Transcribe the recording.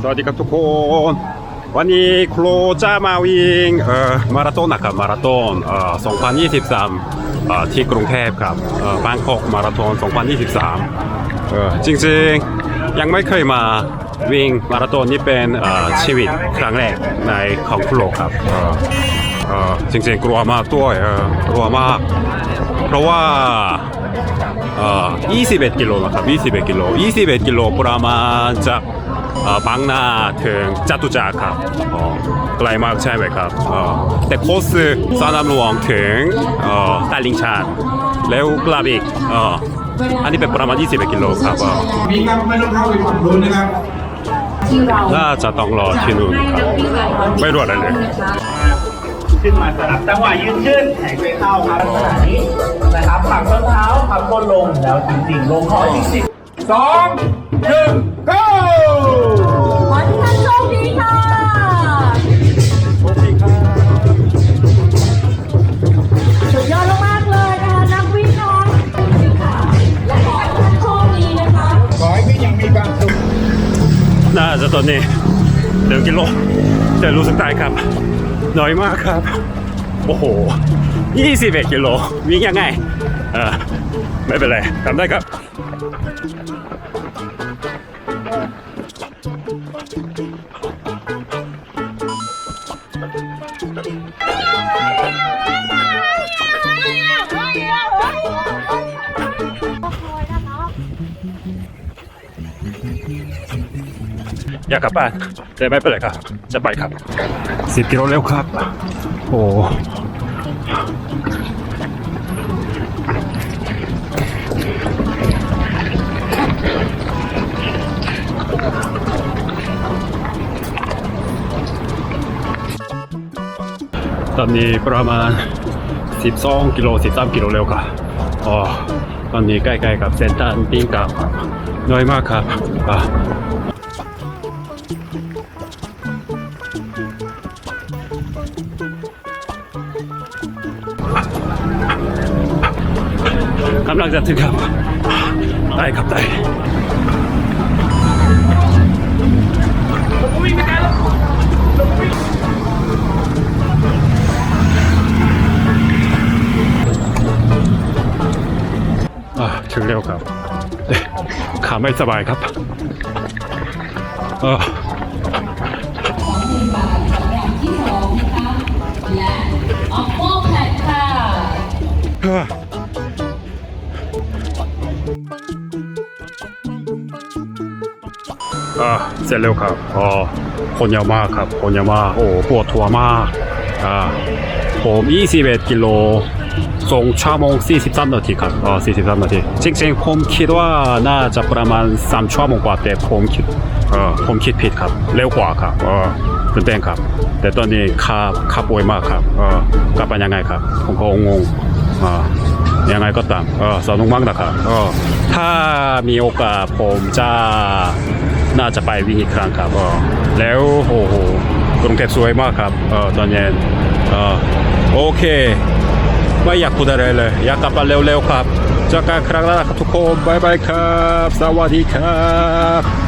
สวัสดีครับทุกคน วันนี้ครูจะมาวิ่งมาราธอนนะครับมาราธอน2023 ที่กรุงเทพครับบางกอกมาราธอน 2023 จริงๆยังไม่เคยมาวิ่งมาราธอนนี่เป็นชีวิตครั้งแรกในของครูครับจริงๆกลัวมากด้วยกลัวมาก เพราะว่า21กิโลนะครับ21กิโล21กิโลประมาณจาก บางนาถึงจตุจักรครับอ๋อไกลมากใช่ไหมครับเอ่อแต่โคสสนามหลวงถึงเอ่อตลิ่งชันแล้วกลับอีกเอ่ออันนี้เป็นประมาณ21กิโลครับเอ่อมีครับไม่ต้องเข้าไปฝั่งนู้นนะครับที่เราน่าจะต้องรอที่นู่นครับไม่รู้อะไรเลยขึ้นมาสลับจังหวะยืนขึ้นหายใจเข้าครับลักษณะนี้นะครับปักส้นเท้าปักก้นลงแล้วจริงๆลงคออีกสิบสองหนึ่ง go ขอให้ท่านโชคดีค่ะสุดยอดมากๆเลยนะคะ นักวิ่งน้องค่ะและขอให้ท่านโชคดีนะคะ ขอให้พี่ยังมีความสุขน่าจะตอนนี้หนึ่งกิโลจะรู้สึกได้ครับ น้อยมากครับ โอ้โห 21กิโลวิ่งยังไง เออไม่เป็นไรทำได้ครับ อยากกลับบ้านแต่ไม่เป็นไรครับ จะไปครับ10กิโลเร็วครับ โอ้ตอนนี้ประมาณ 12 กิโล 13 กิโลเร็วครับอ๋อตอนนี้ใกล้ๆกับเซนตันปิ้งกับน้อยมากครับ กำลังจะถึงครับได้ครับได้ถึงเร็วครับเอ๊ะขาไม่สบายครับ เออ อะเสร็จแล้วครับอ๋อคนเยอะมากครับ คนเยอะมากโอ้ปวดหัวมากอ่าผม21กิโลทรงชั่วโมง43นาทีครับอ๋อ43นาทีจริงๆผมคิดว่าน่าจะประมาณ3ชั่วโมงกว่าแต่ผมคิดเออผมคิดผิดครับ เร็วกว่าครับเออตื่นเต้นครับ แต่ตอนนี้ขับขับป่วยมากครับเออกลับไปยังไงครับ ผมก็งงอ่ายังไงก็ตามเออสนุกมากนะครับเออถ้ามีโอกาสผมจะ น่าจะไปวิ่งอีกครั้งครับออแล้วโอ้โหกรุงเทพสวยมากครับเออตอนเย็นเออโอเคไม่อยากพูดอะไรเลย อยากกลับมาเร็วๆครับเจอกันครั้งหน้าครับทุกคนบายบายครับ สวัสดีครับ